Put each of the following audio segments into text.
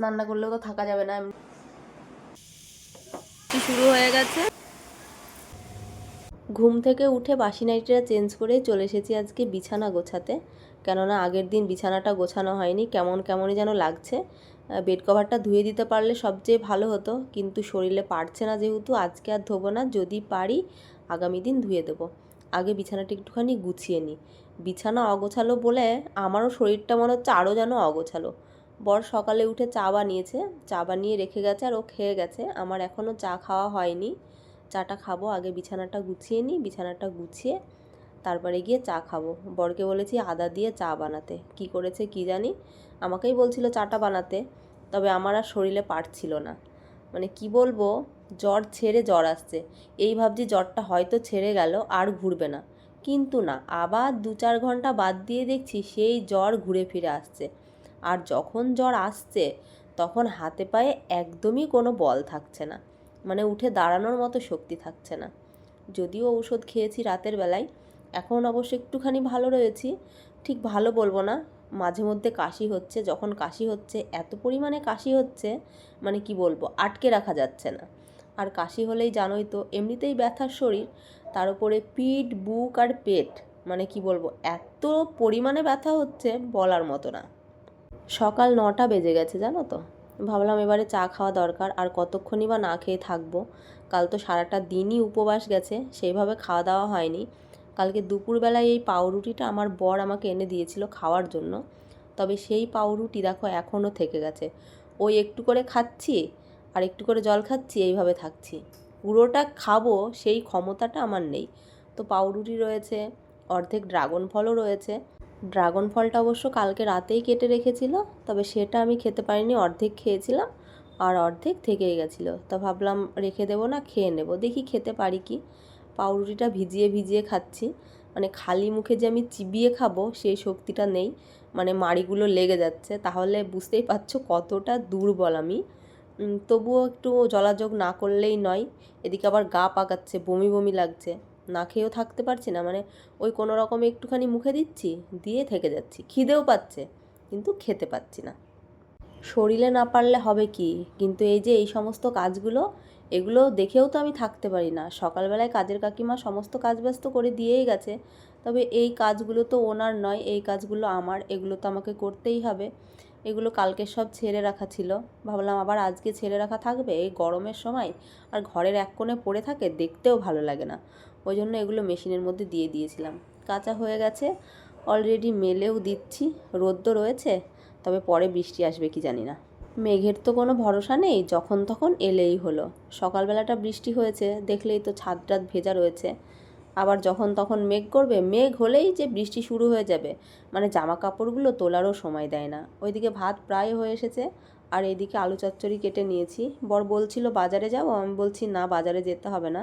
স্নান না করলেও তো থাকা যাবে না। শুরু হয়ে গেছে? ঘুম থেকে উঠে বাসি নাইটিটা চেঞ্জ করে চলে এসেছি আজকে বিছানা গোছাতে। কেননা আগের দিন বিছানাটা গোছানো হয়নি কেমন কেমনই যেন লাগছে। বেড কভারটা ধুয়ে দিতে পারলে সবচেয়ে ভালো হতো কিন্তু শরীরে পারছে না যেহেতু আজকে আর ধোবো না যদি পারি আগামী দিন ধুয়ে দেবো। আগে বিছানাটা একটুখানি গুছিয়ে নিই বিছানা অগোছালো বলে আমারও শরীরটা মনে হচ্ছে আরও যেন অগোছালো। বর সকালে উঠে চা বানিয়েছে। চা বানিয়ে রেখে গেছে আর ও খেয়ে গেছে। আমার এখনও চা খাওয়া হয়নি। চাটা খাব, আগে বিছানাটা গুছিয়ে নিই, বিছানাটা গুছিয়ে তারপরে গিয়ে চা খাব। বরকে বলেছি, আদা দিয়ে চা বানাতে। কি করেছে কি জানি? আমাকেই বলছিল চাটা বানাতে, তবে আমার আর শরীরে পারছিল না। মানে কি বলব? জ্বর ছেড়ে জ্বর আসছে। এই ভাবছি জ্বরটা হয়তো ছেড়ে গেল, আর ঘুরবে না। কিন্তু না, আবার দু চার ঘণ্টা বাদ দিয়ে দেখছি সেই জ্বর ঘুরে ফিরে আসছে। আর যখন জ্বর আসছে, তখন হাতে পায়ে একদমই কোনো বল থাকছে না। মানে উঠে দাঁড়ানোর মতো শক্তি থাকছে না। যদিও ঔষধ খেয়েছি রাতের বেলায়, এখন অবশ্য একটুখানি ভালো রয়েছি। ঠিক ভালো বলব না, মাঝে মধ্যে কাশি হচ্ছে। যখন কাশি হচ্ছে, এত পরিমাণে কাশি হচ্ছে মানে কি বলব, আটকে রাখা যাচ্ছে না। আর কাশি হলেই জানোই তো, এমনিতেই ব্যথার শরীর, তার উপরে পিঠ, বুক আর পেট মানে কি বলব, এত পরিমাণে ব্যথা হচ্ছে বলার মতো না। সকাল নটা বেজে গেছে, জানো তো। ভাবলাম এবারে চা খাওয়া দরকার, আর কতক্ষণই বা না খেয়ে থাকব। কাল তো সারাটা দিনই উপবাস গেছে, সেইভাবে খাওয়া দাওয়া হয়নি। কালকে দুপুরবেলায় এই পাউরুটিটা আমার বর আমাকে এনে দিয়েছিল খাওয়ার জন্য। তবে সেই পাউরুটি দেখো এখনও থেকে গেছে। ওই একটু করে খাচ্ছি, আর একটু করে জল খাচ্ছি, এইভাবে থাকছি। পুরোটা খাব, সেই ক্ষমতাটা আমার নেই। তো পাউরুটি রয়েছে, অর্ধেক ড্রাগন ফলও রয়েছে। ড্রাগন ফলটা অবশ্য কালকে রাতেই কেটে রেখেছিল, তবে সেটা আমি খেতে পারিনি, অর্ধেক খেয়েছিলাম আর অর্ধেক থেকেই গেছিল। তো ভাবলাম রেখে দেবো না, খেয়ে নেব, দেখি খেতে পারি কি। পাউরুটিটা ভিজিয়ে ভিজিয়ে খাচ্ছি মানে খালি মুখে যে আমি চিবিয়ে খাব সেই শক্তিটা নেই মানে মাড়িগুলো লেগে যাচ্ছে, তাহলে বুঝতেই পারছ কতটা দুর্বল আমি। তবুও একটু জলাযোগ না করলেই নয়, এদিকে আবার গা পাকাচ্ছে, বমি বমি লাগছে। না খেয়েও থাকতে পারছি না মানে ওই কোনো রকমে একটুখানি মুখে দিচ্ছি, দিয়ে থেকে যাচ্ছি। খিদেও পাচ্ছে, কিন্তু খেতে পাচ্ছি না। শরীরে না পারলে হবে কি? কিন্তু এই যে এই সমস্ত কাজগুলো, এগুলো দেখেও তো আমি থাকতে পারি না। সকালবেলায় কাজের কাকিমা সমস্ত কাজ ব্যস্ত করে দিয়েই গেছে। তবে এই কাজগুলো তো ওনার নয়, এই কাজগুলো আমার, এগুলো তো আমাকে করতেই হবে। এগুলো কালকে সব ছেড়ে রাখা ছিল। ভাবলাম আবার আজকে ছেড়ে রাখা থাকবে, এই গরমের সময়। আর ঘরের এক কোণে পড়ে থাকে, দেখতেও ভালো লাগে না। ওই জন্য এগুলো মেশিনের মধ্যে দিয়ে দিয়েছিলাম। কাঁচা হয়ে গেছে। অলরেডি মেলেও দিচ্ছি। রোদ্দ রয়েছে, তবে পরে বৃষ্টি আসবে কি জানি না। মেঘের তো কোনো ভরসা নেই, যখন তখন এলেই হলো। সকালবেলাটা বৃষ্টি হয়েছে, দেখলেই তো ছাদ টাদ ভেজা রয়েছে। আবার যখন তখন মেঘ করবে, মেঘ হলেই যে বৃষ্টি শুরু হয়ে যাবে। মানে জামা কাপড়গুলো তোলারও সময় দেয় না। ওইদিকে ভাত প্রায় হয়ে এসেছে, আর এইদিকে আলু চচ্চড়ি কেটে নিয়েছি। বর বলছিল, বাজারে যাব? আমি বলছি, না, বাজারে যেতে হবে না।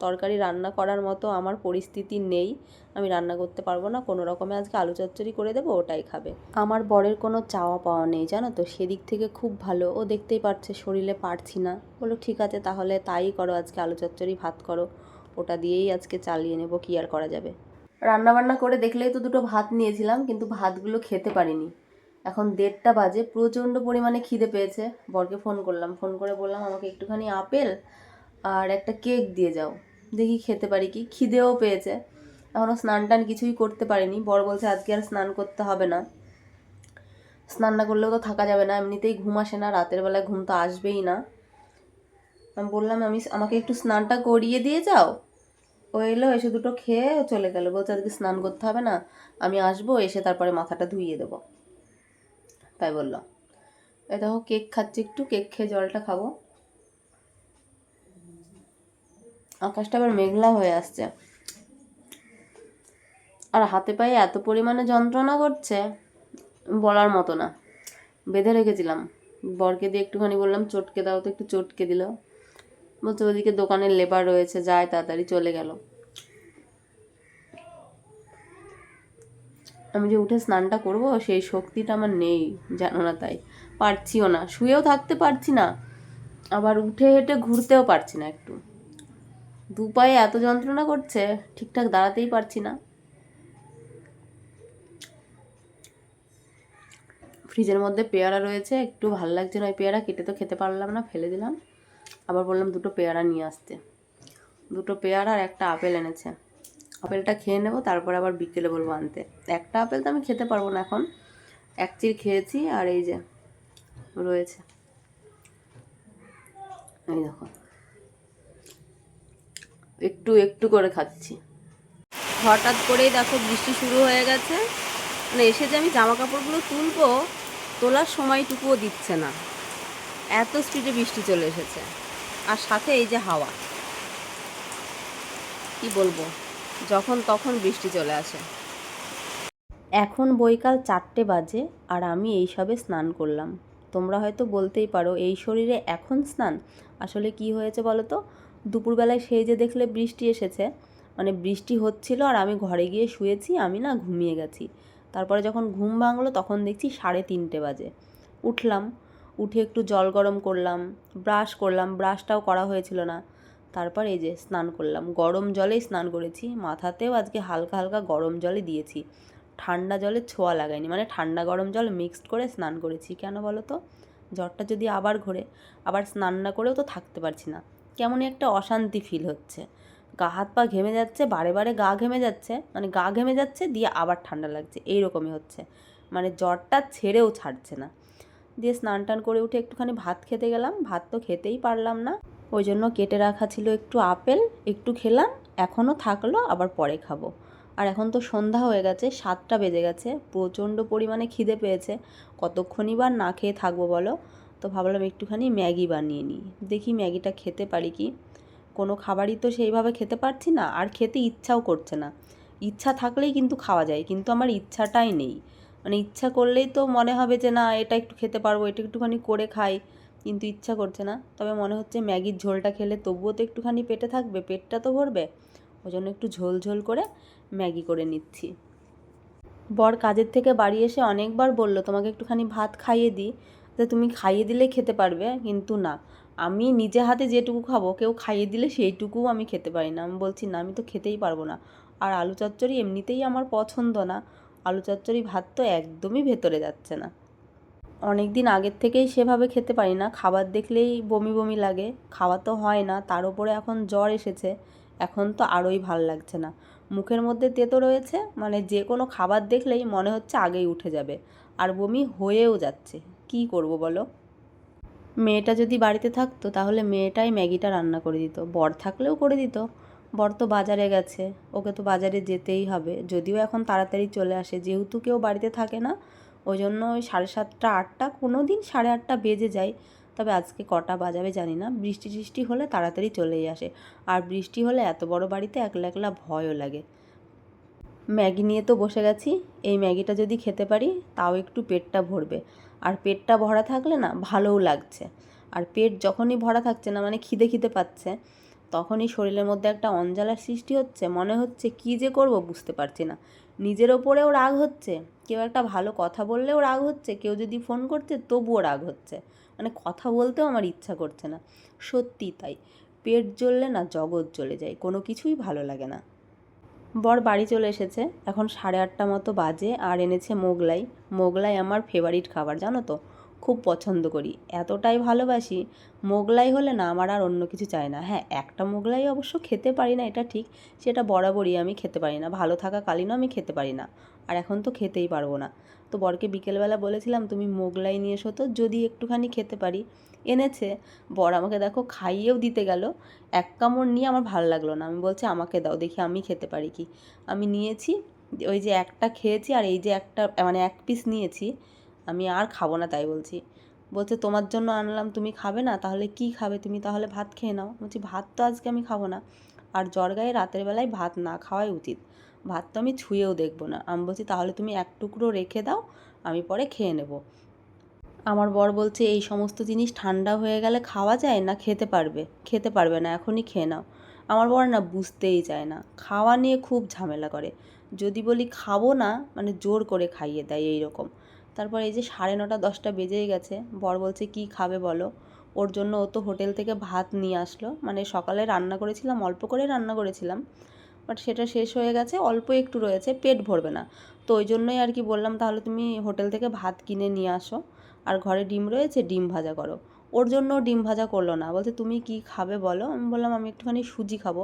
তরকারি রান্না করার মতো আমার পরিস্থিতি নেই। আমি রান্না করতে পারব না, কোনো রকমে আজকে আলু চচ্চড়ি করে দেবো, ওটাই খাবে। আমার বরের কোনো চাওয়া পাওয়া নেই, জানো তো, সেদিক থেকে খুব ভালো। ও দেখতেই পারছে, শরীরে পারছি না। বলো ঠিক আছে, তাহলে তাই করো, আজকে আলু চচ্চড়ি, ভাত করো। ওটা দিয়েই আজকে চালিয়ে নেব, কী আর করা যাবে? রান্না বান্না করে দেখলেই তো দুটো ভাত নিয়েছিলাম, কিন্তু ভাতগুলো খেতে পারিনি। এখন দেড়টা বাজে, প্রচণ্ড পরিমাণে খিদে পেয়েছে। বরকে ফোন করলাম, ফোন করে বললাম, আমাকে একটুখানি আপেল আর একটা কেক দিয়ে যাও। দেখি খেতে পারি কি, খিদেও পেয়েছে। এখনও স্নান টান কিছুই করতে পারিনি। বর বলছে, আজকে আর স্নান করতে হবে না। স্নান না করলেও তো থাকা যাবে না। এমনিতেই ঘুম আসে না। রাতের বেলায় ঘুম তো আসবেই না। আমি বললাম, আমি আমাকে একটু স্নানটা করিয়ে দিয়ে যাও। ও এলো, এসে দুটো খেয়ে চলে গেল। বলছে, আজকে স্নান করতে হবে না। আমি আসব, এসে তারপরে মাথাটা ধুইয়ে দেবো। তাই বলল। এই দেখো, কেক খাচ্ছি একটু। কেক খেয়ে জলটা খাব। আকাশটা আবার মেঘলা হয়ে আসছে। আর হাতে পায়ে এত পরিমাণে যন্ত্রণা করছে, বলার মতো না। বেঁধে রেখেছিলাম। বরকে দিয়ে একটুখানি বললাম, চটকে দাও তো, একটু চটকে দিল। বলছে, ওদিকে দোকানের লেবার রয়েছে, যায় তাড়াতাড়ি, চলে গেল। আমি যে উঠে স্নানটা করব, সেই শক্তিটা আমার নেই, জানো না তাই। পারছিও না, শুয়েও থাকতে পারছি না, আবার উঠে হেঁটে ঘুরতেও পারছি না একটু। দু পায়ে এত যন্ত্রণা করছে, ঠিকঠাক দাঁড়াতেই পারছি না। ফ্রিজের মধ্যে পেয়ারা রয়েছে, একটু ভালো লাগছে না ওই পেয়ারা, কেটে তো খেতে পারলাম না, ফেলে দিলাম। আবার বললাম দুটো পেয়ারা নিয়ে আসতে। দুটো পেয়ারা আর একটা আপেল এনেছে। আপেলটা খেয়ে নেব, তারপর আবার বিকেলে বলব আনতে। একটা আপেল তো আমি খেতে পারব না এখন। এক চির খেয়েছি আর এই যে রয়েছে। এই দেখো। একটু একটু করে খাচ্ছি। হঠাৎ করেই দেখো বৃষ্টি শুরু হয়ে গেছে। মানে এসে যে আমি জামা কাপড়গুলো তুলবো, তোলার সময়টুকুও দিচ্ছে না। এত স্পিডে বৃষ্টি চলে এসেছে। আর সাথে এই যে হাওয়া। কি বলব? যখন তখন বৃষ্টি চলে আসে। এখন বৈকাল চারটে বাজে আর আমি এই সবে স্নান করলাম। তোমরা হয়তো বলতেই পারো, এই শরীরে এখন স্নান? আসলে কি হয়েছে বলো তো? দুপুরবেলায় সেই যে দেখলে বৃষ্টি এসেছে মানে বৃষ্টি হচ্ছিল আর আমি ঘরে গিয়ে শুয়েছি, আমি না ঘুমিয়ে গেছি। তারপরে যখন ঘুম ভাঙলো তখন দেখছি সাড়ে তিনটে বাজে। উঠলাম, উঠে একটু জল গরম করলাম, ব্রাশ করলাম, ব্রাশটাও করা হয়েছিল না। তারপর এই যে স্নান করলাম, গরম জলেই স্নান করেছি, মাথাতেও আজকে হালকা হালকা গরম জলে দিয়েছি। ঠান্ডা জলে ছোঁয়া লাগাইনি মানে ঠান্ডা গরম জল মিক্সড করে স্নান করেছি। কেন বলো তো? জ্বরটা যদি আবার ঘোরে, আবার স্নান না করেও তো থাকতে পারছি না। কেমনই একটা অশান্তি ফিল হচ্ছে। গা হাত পা ঘেমে যাচ্ছে, বারে বারে গা ঘেমে যাচ্ছে মানে গা ঘেমে যাচ্ছে দিয়ে আবার ঠান্ডা লাগছে, এইরকমই হচ্ছে। মানে জ্বরটা ছেড়েও ছাড়ছে না। দিয়ে স্নান টান করে উঠে একটুখানি ভাত খেতে গেলাম, ভাত তো খেতেই পারলাম না। ওই জন্য কেটে রাখা ছিল একটু আপেল, একটু খেলাম, এখনও থাকল, আবার পরে খাব। আর এখন তো সন্ধ্যা হয়ে গেছে, সাতটা বেজে গেছে, প্রচণ্ড পরিমাণে খিদে পেয়েছে। কতক্ষণই বা না খেয়ে থাকব বলো? তো ভাবলাম একটুখানি ম্যাগি বানিয়ে নিই। দেখি ম্যাগিটা খেতে পারি কি? কোনো খাবারই তো সেইভাবে খেতে পারছি না, আর খেতে ইচ্ছাও করছে না। ইচ্ছা থাকলেই কিন্তু খাওয়া যায়, কিন্তু আমার ইচ্ছাটাই নেই। মানে ইচ্ছা করলেই তো মনে হবে যে, না, এটা একটু খেতে পারব, এটা একটুখানি করে খাই। কিন্তু ইচ্ছা করছে না। তবে মনে হচ্ছে ম্যাগির ঝোলটা খেলে তবুও তো একটুখানি পেটে থাকবে, পেটটা তো ভরবে। ওই জন্য একটু ঝোল ঝোল করে ম্যাগি করে নিচ্ছি। বর কাজের থেকে বাড়ি এসে অনেকবার বলল, তোমাকে একটুখানি ভাত খাইয়ে দিই। যে তুমি খাইয়ে দিলে খেতে পারবে, কিন্তু না। আমি নিজে হাতে যেটুকু খাব, কেউ খাইয়ে দিলে সেইটুকুও আমি খেতে পারি না। আমি বলছি, না, আমি তো খেতেই পারব না। আর আলু চচ্চড়ি এমনিতেই আমার পছন্দ না। আলু চচ্চড়ি ভাত তো একদমই ভেতরে যাচ্ছে না। অনেক দিন আগের থেকেই সেভাবে খেতে পারি না। খাবার দেখলেই বমি বমি লাগে। খাওয়া তো হয় না, তার উপরে এখন জ্বর এসেছে। এখন তো আরোই ভালো লাগছে না। মুখের মধ্যে তেতো রয়েছে মানে যে কোনো খাবার দেখলেই মনে হচ্ছে আগেই উঠে যাবে। আর বমি হয়েও যাচ্ছে। কি করব বলো? মেয়েটা যদি বাড়িতে থাকতো, তাহলে মেয়েটাই ম্যাগিটা রান্না করে দিত। বর থাকলেও করে দিত। বর তো বাজারে গেছে। ওকে তো বাজারে যেতেই হবে। যদিও এখন তাড়াতাড়ি চলে আসে। যেহেতু কেউ বাড়িতে থাকে না ওই জন্য ওই সাড়ে সাতটা, আটটা কোনো দিন সাড়ে আটটা বেজে যায়। তবে আজকে কটা বাজাবে জানি না। বৃষ্টি টিষ্টি হলে তাড়াতাড়ি চলেই আসে। আর বৃষ্টি হলে এত বড় বাড়িতে একলা একলা ভয়ও লাগে। ম্যাগি নিয়ে তো বসে গেছি। এই ম্যাগিটা যদি খেতে পারি, তাও একটু পেটটা ভরবে। আর পেটটা ভরা থাকলে না, ভালোও লাগছে। আর পেট যখনই ভরা থাকছে না মানে খিদে খিদে পাচ্ছে, তখনই শরীরের মধ্যে একটা অঞ্জালার সৃষ্টি হচ্ছে, মনে হচ্ছে কী যে করব বুঝতে পারছি না। নিজের ওপরেও রাগ হচ্ছে, কেউ একটা ভালো কথা বললেও রাগ হচ্ছে, কেউ যদি ফোন করছে তবুও রাগ হচ্ছে। মানে কথা বলতেও আমার ইচ্ছা করছে না। সত্যি তাই। পেট জ্বললে না জগৎ জ্বলে যায়, কোনো কিছুই ভালো লাগে না। বর বাড়ি চলে এসেছে। এখন সাড়ে আটটা মতো বাজে আর এনেছে মোগলাই। মোগলাই আমার ফেভারিট খাবার, জানো তো? খুব পছন্দ করি। এতটাই ভালোবাসি, মোগলাই হলে না আমার আর অন্য কিছু চাই না। হ্যাঁ একটা মোগলাই অবশ্য খেতে পারি না, এটা ঠিক। সেটা বরাবরই আমি খেতে পারি না। ভালো থাকাকালীনও আমি খেতে পারি না। আর এখন তো খেতেই পারব না। তো বরকে বিকেলবেলা বলেছিলাম, তুমি মোগলাই নিয়ে এসো তো, যদি একটুখানি খেতে পারি। এনেছে। বর আমাকে দেখো খাইয়েও দিতে গেল। এক কামড় নিয়ে আমার ভালো লাগল না। আমি বলছি, আমাকে দাও, দেখি আমি খেতে পারি কি? আমি নিয়েছি, ওই যে একটা খেয়েছি আর এই যে একটা মানে এক পিস নিয়েছি। আমি আর খাব না তাই বলছি। বলছে, তোমার জন্য আনলাম, তুমি খাবে না? তাহলে কি খাবে? তুমি তাহলে ভাত খেয়ে নাও। বলছি, ভাত তো আজকে আমি খাব না। আর জ্বর গায়ে রাতের বেলায় ভাত না খাওয়াই উচিত। ভাত তো আমি ছুঁয়েও দেখব না। আমি বলছি, তাহলে তুমি এক টুকরো রেখে দাও, আমি পরে খেয়ে নেব। আমার বর বলছে, এই সমস্ত জিনিস ঠান্ডা হয়ে গেলে খাওয়া যায় না? খেতে পারবে? খেতে পারবে না, এখনই খেয়ে নাও। আমার বর না বুঝতেই চায় না। খাওয়া নিয়ে খুব ঝামেলা করে। যদি বলি, খাব না? মানে জোর করে খাইয়ে দেয় এই রকম তারপর এই যে সাড়ে নটা, দশটা বেজেই গেছে। বর বলছে, কি খাবে বলো? ওর জন্য ও তো হোটেল থেকে ভাত নিয়ে আসলো। মানে সকালে রান্না করেছিলাম, অল্প করে রান্না করেছিলাম। বাট সেটা শেষ হয়ে গেছে, অল্প একটু রয়েছে, পেট ভরবে না। তো ওই জন্যই আর কি বললাম, তাহলে তুমি হোটেল থেকে ভাত কিনে নিয়ে আসো। আর ঘরে ডিম রয়েছে, ডিম ভাজা করো। ওর জন্য ডিম ভাজা করল না। বলতে তুমি কি খাবে বলো? আমি বললাম, আমি একটুখানি সুজি খাব।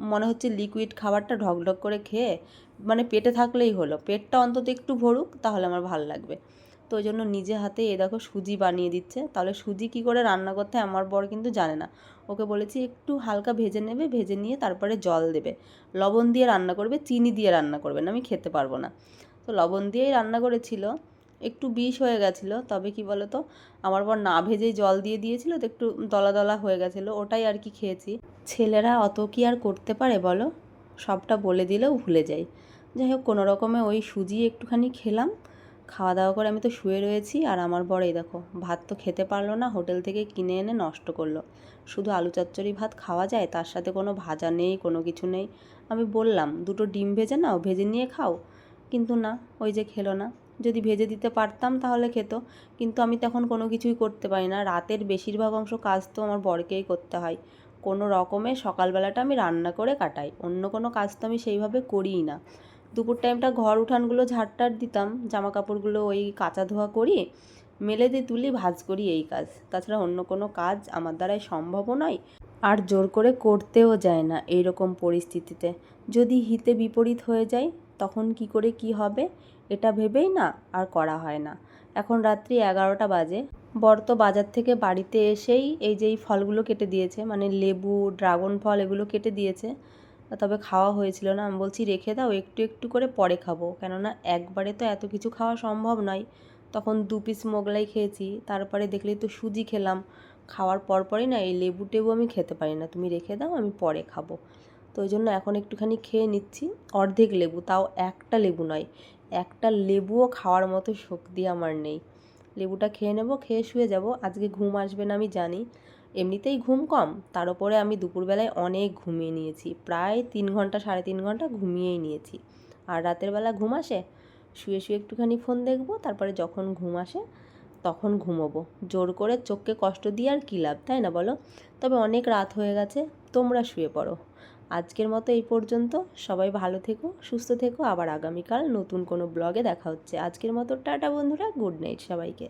মনে হচ্ছে লিকুইড খাবারটা ঢকঢক করে খেয়ে মানে পেটে থাকলেই হলো। পেটটা অন্তত একটু ভরুক, তাহলে আমার ভালো লাগবে। তো ওই জন্য নিজে হাতে এ দেখো সুজি বানিয়ে দিচ্ছে। তাহলে সুজি কী করে রান্না করতে আমার বর কিন্তু জানে না। ওকে বলেছি একটু হালকা ভেজে নেবে, ভেজে নিয়ে তারপরে জল দেবে। লবণ দিয়ে রান্না করবে, চিনি দিয়ে রান্না করবে না, আমি খেতে পারব না। তো লবণ দিয়েই রান্না করেছিল। একটু বিষ হয়ে গেছিল, তবে কি বলো তো আমার বর না ভেজেই জল দিয়ে দিয়েছিল, তো একটু দলা দলা হয়ে গেছিল, ওটাই আর কি খেয়েছি। ছেলেরা অত কি আর করতে পারে বলো? সবটা বলে দিলেও ভুলে যাই। যাই হোক, কোনো রকমে ওই সুজি একটুখানি খেলাম, খাওয়া দাওয়া করে আমি তো শুয়ে রয়েছি, আর আমার বর এই দেখো, ভাত তো খেতে পারল না, হোটেল থেকে কিনে এনে নষ্ট করল। শুধু আলু চচ্চড়ি ভাত খাওয়া যায়, তার সাথে কোনো ভাজা নেই, কোনো কিছু নেই। আমি বললাম, দুটো ডিম ভেজে নাও, ভেজে নিয়ে খাও। কিন্তু না, ওই যে খেলো না। যদি ভেজে দিতে পারতাম তাহলে খেত। কিন্তু আমি তখন কোনো কিছুই করতে পারি না। রাতের বেশিরভাগ অংশ কাজ তো আমার বরকেই করতে হয়। কোনো রকমে সকালবেলাটা আমি রান্না করে কাটাই। অন্য কোনো কাজ তো আমি সেইভাবে করিই না। দুপুর টাইমটা ঘর উঠানগুলো ঝাড়টার দিতাম জামা কাপড়গুলো ওই কাচা ধোয়া করি মেলে দিয়ে তুলি, ভাজ করি এই কাজ। তাছাড়া অন্য কোনো কাজ আমার দ্বারাই সম্ভবও নয় আর জোর করে করতেও যায় না এই রকম পরিস্থিতিতে। যদি হিতে বিপরীত হয়ে যায়, তখন কি করে কি হবে? এটা ভেবেই না আর করা হয় না। এখন রাত্রি এগারোটা বাজে। বর তো বাজার থেকে বাড়িতে এসেই এই যে এই ফলগুলো কেটে দিয়েছে মানে লেবু, ড্রাগন ফল এগুলো কেটে দিয়েছে। তবে খাওয়া হয়েছিল না। আমি বলছি, রেখে দাও, একটু একটু করে পরে খাব। কেননা একবারে তো এত কিছু খাওয়া সম্ভব নয়। তখন দু পিস মোগলাই খেয়েছি, তারপরে দেখলেই তো সুজি খেলাম। খাওয়ার পরপরই না এই লেবু টেবু আমি খেতে পারি না। তুমি রেখে দাও, আমি পরে খাব। তো ওই জন্য এখন একটুখানি খেয়ে নিচ্ছি। অর্ধেক লেবু, তাও একটা লেবু নয়। একটা লেবুও খাওয়ার মতো শক্তি আমার নেই। লেবুটা খেয়ে নেব, খেয়ে শুয়ে যাব। আজকে ঘুম আসবে না, আমি জানি। এমনিতেই ঘুম কম। তার উপরে আমি দুপুরবেলায় অনেক ঘুমিয়ে নিয়েছি। প্রায় তিন ঘণ্টা, সাড়ে তিন ঘণ্টা ঘুমিয়েই নিয়েছি। আর রাতের বেলা ঘুম আসে, শুয়ে শুয়ে একটুখানি ফোন দেখব, তারপরে যখন ঘুম আসে তখন ঘুমোবো। জোর করে চোখকে কষ্ট দিয়ে আর কী লাভ, তাই না বলো? তবে অনেক রাত হয়ে গেছে, তোমরা শুয়ে পড়ো। আজকের মতো এই পর্যন্ত। সবাই ভালো থেকো, সুস্থ থেকো। আবার আগামীকাল নতুন কোনো ব্লগে দেখা হচ্ছে। আজকের মতো টাটা বন্ধুরা, গুড নাইট সবাইকে।